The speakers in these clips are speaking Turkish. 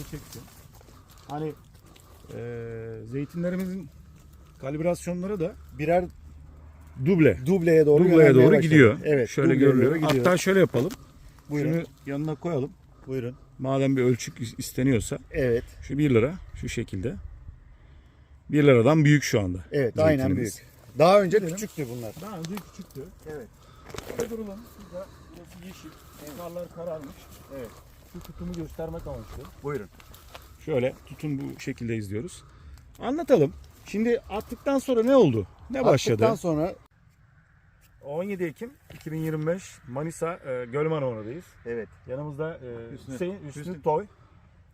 Zamanımızı çeksin. Hani eee zeytinlerimizin kalibrasyonları da birer duble. Dubleye doğru Dubleye doğru başladı. gidiyor. Evet. Şöyle dubleye görülüyor. doğru gidiyor. Hatta şöyle yapalım. Buyurun. Şunu yanına koyalım. Buyurun. Madem bir ölçük is- isteniyorsa Evet. şu 1 lira şu şekilde. 1 liradan büyük şu anda. Evet. Aynen büyük. Daha önce Gidelim. küçüktü bunlar. Daha önce küçüktü. Evet. Şurada duralım. Burası yeşil. Karlar kararmış. Evet. Şu tutumu göstermek amaçlı. Buyurun. Şöyle tutun bu şekilde izliyoruz. Anlatalım. Şimdi attıktan sonra ne oldu? Ne başladı? Attıktan sonra 17 Ekim 2025 Manisa e, Gölmanoğlu'dayız. evet. Yanımızda e, Hüsnü. Hüseyin Hüsnü, Hüsnü. Toy.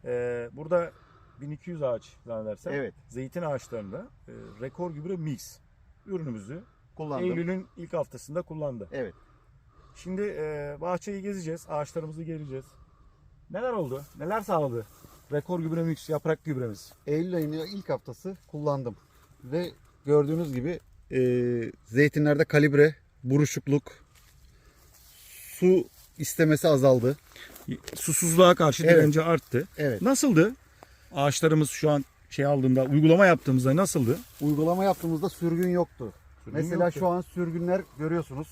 E, burada 1200 ağaç zannedersem. Evet. Zeytin ağaçlarında e, rekor gübre mix ürünümüzü Kullandım. Eylül'ün ilk haftasında kullandı. Evet. Şimdi e, bahçeyi gezeceğiz, ağaçlarımızı geleceğiz. Neler oldu? Neler sağladı? Rekor gübre mix yaprak gübremiz. Eylül ayının ilk haftası kullandım. Ve gördüğünüz gibi e, zeytinlerde kalibre, buruşukluk, su istemesi azaldı. Susuzluğa karşı Evet. direnci arttı. Evet. Nasıldı? Ağaçlarımız şu an şey aldığında, uygulama yaptığımızda nasıldı? Uygulama yaptığımızda sürgün yoktu. Sürgün Mesela yoktu. şu an sürgünler görüyorsunuz.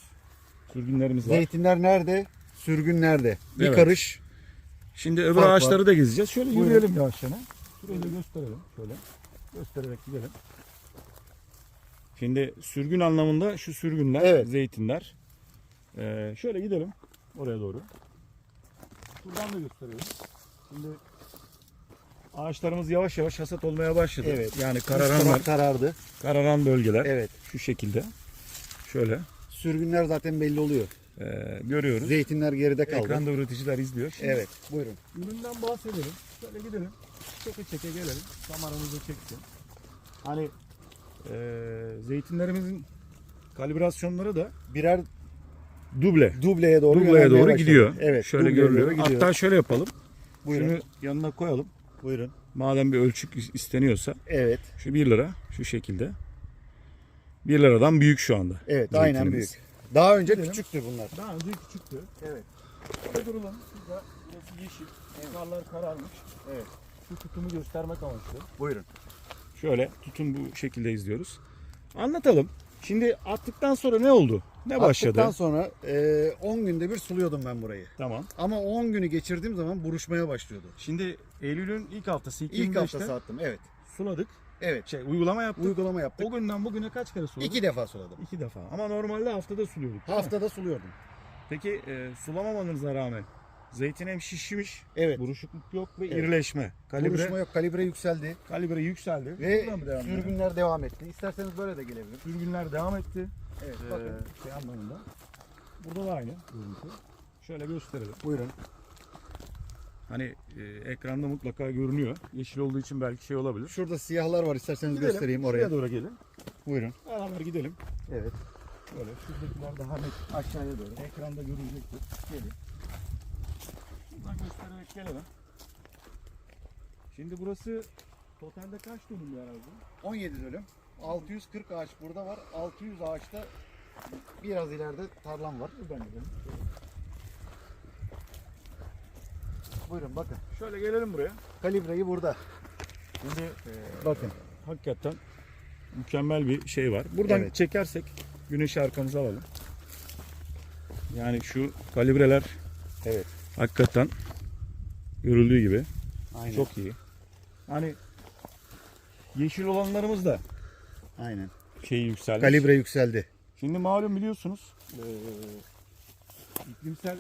Sürgünlerimiz var. Zeytinler nerede? Sürgün nerede? Bir Evet. karış. Şimdi öbür Fark var. ağaçları da gezeceğiz. Şöyle Buyurun. yürüyelim yavaş yana. Şurayı da gösterelim. Şöyle göstererek gidelim. Şimdi sürgün anlamında şu sürgünler, Evet. zeytinler. Ee, şöyle gidelim oraya doğru. Buradan da gösterelim. Şimdi ağaçlarımız yavaş yavaş hasat olmaya başladı. Evet. Yani kararanlar, karardı. kararan bölgeler Evet. şu şekilde. Şöyle Sürgünler zaten belli oluyor. E, görüyoruz. Zeytinler geride kaldı. Ekranda üreticiler izliyor. Şimdi Evet. Buyurun. Üründen bahsedelim. Şöyle gidelim. Çeke çeke gelelim. Kameramızı çeksin. Hani eee zeytinlerimizin kalibrasyonları da birer duble. Dubleye doğru Dubleye doğru başladı. gidiyor. Evet. Şöyle görülüyor. gidiyor. Hatta şöyle yapalım. Buyurun. Şunu yanına koyalım. Buyurun. Madem bir ölçük is- isteniyorsa Evet. şu 1 lira şu şekilde. 1 liradan büyük şu anda. Evet. Aynen büyük. Daha önce Gidelim. küçüktü bunlar. Daha önce küçüktü. Evet. Şurada duralım. Şurada burası yeşil. Karlar kararmış. Evet. Şu tutumu göstermek amaçlı. Buyurun. Şöyle tutun bu şekilde izliyoruz. Anlatalım. Şimdi attıktan sonra ne oldu? Ne başladı? Attıktan sonra e, 10 günde bir suluyordum ben burayı. Tamam. Ama 10 günü geçirdiğim zaman buruşmaya başlıyordu. Şimdi Eylül'ün ilk haftası İlk 2025'te haftası attım. Evet. suladık. Evet. Şey uygulama yaptık. Uygulama yaptık. o günden bugüne kaç kere suladık? İki defa suladım. İki defa. Ama normalde haftada suluyorduk. değil mi? Haftada suluyordum. Peki e, sulamamanıza rağmen zeytin hem şişmiş, Evet. buruşukluk yok ve Evet. irileşme. Kalibre, Buruşma yok. Kalibre yükseldi. kalibre yükseldi. Ve Buradan mı devam edelim? sürgünler devam etti. İsterseniz böyle de gelebilir. Sürgünler devam etti. Evet. Ee, Bakın. şey anlamında. Burada da aynı görüntü. Şöyle gösterelim. Buyurun. Hani e, ekranda mutlaka görünüyor. Yeşil olduğu için belki şey olabilir. Şurada siyahlar var. İsterseniz Gidelim, göstereyim şuraya oraya. doğru gelin. Buyurun. Beraber gidelim. Evet. Böyle şuradakiler daha net aşağıya doğru. Ekranda görünecektir. Gelin. Buradan göstererek gelelim. Şimdi burası totalde kaç dönüm bir arazi? 17 dönüm. 640 ağaç burada var. 600 ağaçta biraz ileride tarlam var. Buradan gidelim. Buyurun bakın. Şöyle gelelim buraya. Kalibreyi burada. Şimdi e, Bakın. hakikaten mükemmel bir şey var. Buradan Evet. çekersek güneşi arkamıza alalım. Yani şu kalibreler Evet. hakikaten görüldüğü gibi Aynen. çok iyi. Hani yeşil olanlarımız da Aynen. şeyi yükselmiş. Kalibre yükseldi. Şimdi malum biliyorsunuz eee, iklimsel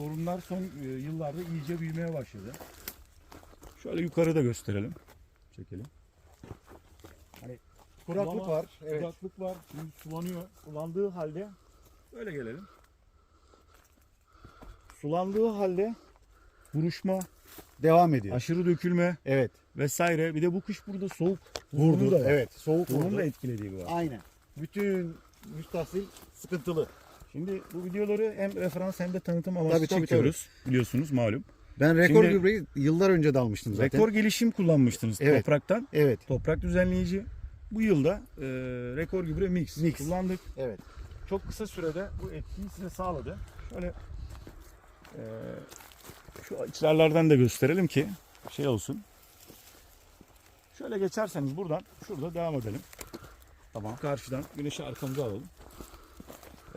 sorunlar son e, yıllarda iyice büyümeye başladı. Şöyle yukarıda gösterelim. Çekelim. Hani Kuraklık var. Evet. Kuraklık var. Şimdi sulanıyor. Sulandığı halde böyle gelelim. Sulandığı halde buruşma, Devam ediyor. aşırı dökülme Evet. vesaire. Bir de bu kış burada soğuk Vurdu. da. Evet. Soğuk Bunun vurdu. da etkilediği var. Aynen. Bütün müstahsil sıkıntılı. Şimdi bu videoları hem referans hem de tanıtım amaçlı Tabii, tabii, çekiyoruz. Biliyorsunuz malum. Ben rekor Şimdi- gübreyi yıllar önce de almıştım zaten. Rekor gelişim kullanmıştınız Evet. topraktan. Evet. Toprak düzenleyici. Bu yılda e, rekor gübre mix, Mix. kullandık. Evet. Çok kısa sürede bu etkiyi size sağladı. Şöyle e, şu içlerlerden de gösterelim ki şey olsun. Şöyle geçerseniz buradan şurada devam edelim. Tamam. Karşıdan güneşi arkamıza alalım.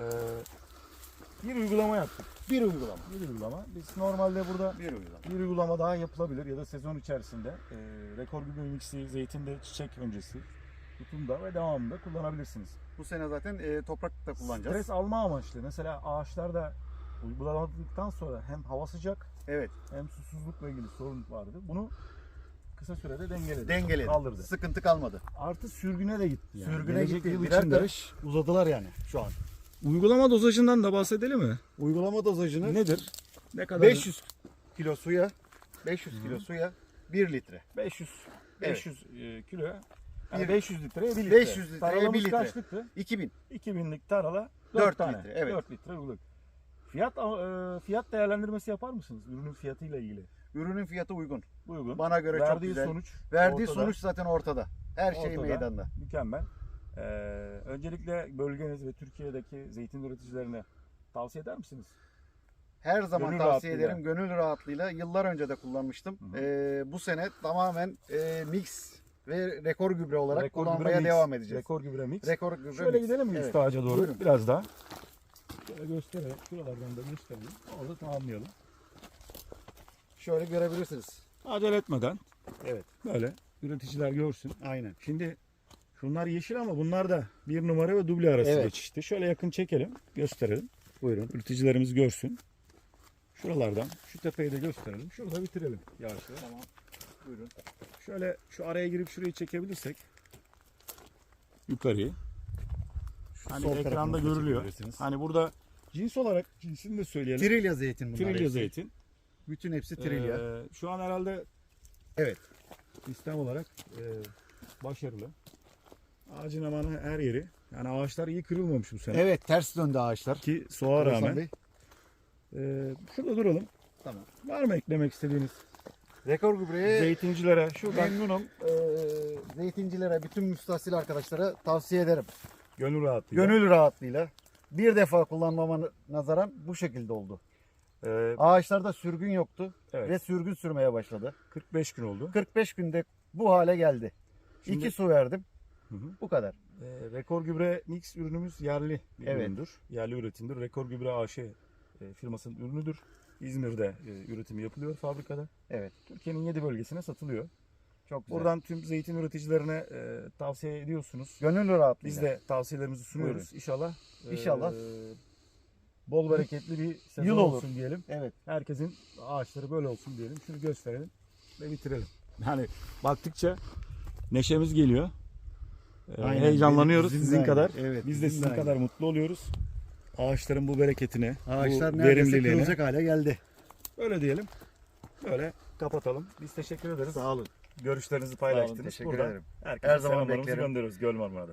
Ee, bir uygulama yaptık. Bir uygulama. Bir uygulama. Biz normalde burada Bir uygulama. bir uygulama daha yapılabilir ya da sezon içerisinde e, rekor gübre mixi, zeytinde çiçek öncesi, tutunda ve devamında kullanabilirsiniz. Bu sene zaten e, toprakta kullanacağız. Stres alma amaçlı. Mesela ağaçlarda uygulamadıktan sonra hem hava sıcak Evet. hem susuzlukla ilgili sorun vardı. Bunu kısa sürede dengeledi. Dengeledi. Kaldırdı. Sıkıntı kalmadı. Artı sürgüne de gitti. Yani. Sürgüne Gelecek gitti. yıl Birer karış uzadılar yani şu an. Uygulama dozajından da bahsedelim mi? Uygulama dozajını Nedir? Ne kadar? 500 kilo suya 500 kilo suya 1 litre. 500 Evet. 500 e, kilo. Yani Bir- 500 litreye 1 litre. 500 litreye Taralamız bir litre. kaçlıktı? 2000. 2000'lik tarala 4, Dört tane. litre, evet. 4 litre uyguladık. Fiyat e, fiyat değerlendirmesi yapar mısınız ürünün fiyatıyla ilgili? Ürünün fiyatı uygun. Uygun. Bana göre çok Verdiği güzel. sonuç Verdiği ortada. sonuç zaten ortada. Her şey Ortada. meydanda. mükemmel. Ee, öncelikle bölgeniz ve Türkiye'deki zeytin üreticilerine tavsiye eder misiniz? Her zaman Gönül tavsiye rahatlığıyla. ederim. Gönül rahatlığıyla. Yıllar önce de kullanmıştım. Hı hı. Ee, bu sene tamamen e, mix ve rekor gübre olarak Rekor kullanmaya gübre mix. devam edeceğiz. Rekor gübre mix. Rekor gübre Şöyle mix. gidelim mi Evet. üst ağaca doğru? Buyurun. Biraz daha. Şöyle gösterelim. Şuralardan da gösterelim. Orada tamamlayalım. Şöyle görebilirsiniz. Acele etmeden Evet. böyle üreticiler görsün. Aynen. Şimdi şunlar yeşil ama bunlar da bir numara ve duble arası Evet. geçişti. Şöyle yakın çekelim, gösterelim. Buyurun. Üreticilerimiz görsün. Şuralardan şu tepeyi de gösterelim. Şurada bitirelim yavaşça. Tamam. Buyurun. Şöyle şu araya girip şurayı çekebilirsek yukarıyı. Hani sol ekranda görülüyor. Hani burada cins olarak cinsini de söyleyelim. Trilya zeytin bunlar. Trilya hepsi. zeytin. Bütün hepsi trilya. Ee, şu an herhalde Evet. sistem olarak e, başarılı. Ağacın aman her yeri. Yani ağaçlar iyi kırılmamış bu sene. Evet ters döndü ağaçlar. Ki soğuğa Oğuzhan rağmen. Bey. Ee, şurada duralım. Tamam. Var mı eklemek istediğiniz? Rekor gübreye Zeytincilere şuradan memnunum. Ee, zeytincilere, bütün müstahsil arkadaşlara tavsiye ederim. gönül rahatlığıyla. Gönül rahatlığıyla. Bir defa kullanmama nazaran bu şekilde oldu. Ee, Ağaçlarda sürgün yoktu Evet. ve sürgün sürmeye başladı. 45 gün oldu. 45 günde bu hale geldi. Şimdi- İki su verdim. Hı hı. Bu kadar. Ee, Rekor Gübre Mix ürünümüz yerli bir Evet. üründür. Yerli üretimdir. Rekor Gübre AŞ e, firmasının ürünüdür. İzmir'de e, üretimi yapılıyor fabrikada. Evet. Türkiye'nin 7 bölgesine satılıyor. Çok güzel. Buradan tüm zeytin üreticilerine e, tavsiye ediyorsunuz. gönül rahatlığıyla. Biz de tavsiyelerimizi sunuyoruz. İnşallah e, İnşallah. bol bereketli bir sezon Yıl olur. olsun diyelim. Evet. Herkesin ağaçları böyle olsun diyelim. Şunu gösterelim ve bitirelim. Yani baktıkça neşemiz geliyor. Ee, Aynen. heyecanlanıyoruz Bizim sizin kadar. Evet, Biz de sizin kadar mutlu oluyoruz. Ağaçların bu bereketine, Ağaçlar bu neredeyse verimliliğine. kırılacak hale geldi. Öyle diyelim. Böyle kapatalım. Biz teşekkür ederiz. Sağ olun. Görüşlerinizi paylaştınız. teşekkür Burada ederim. Her zaman beklerim. gönderiyoruz Göl Marmara'da.